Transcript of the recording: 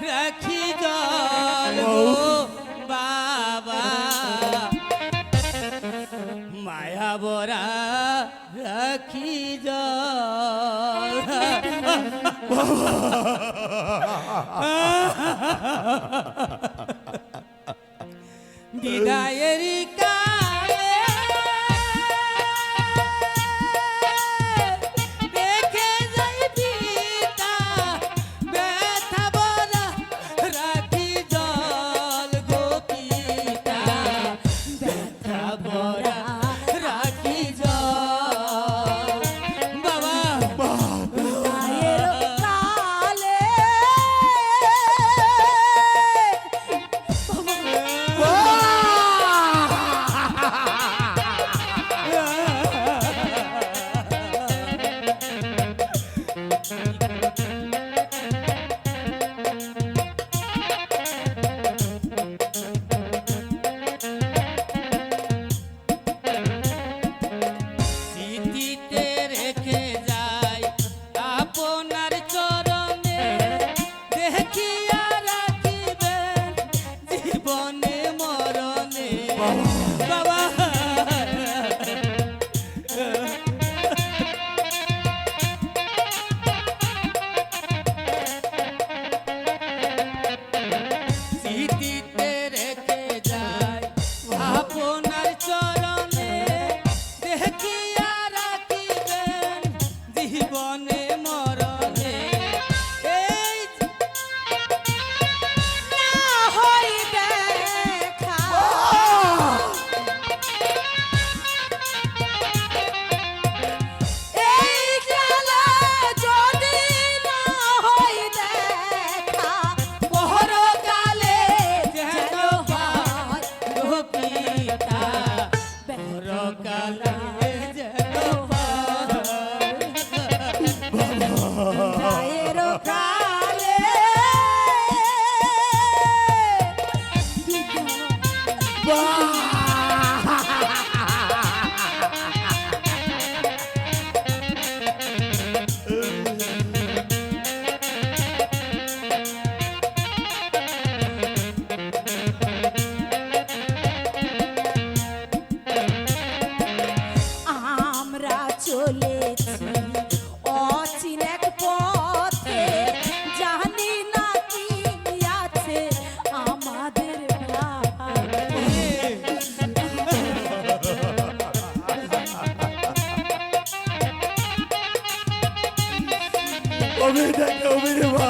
রাখি জল বাবা। মায়া জীবনে মরণে রে মা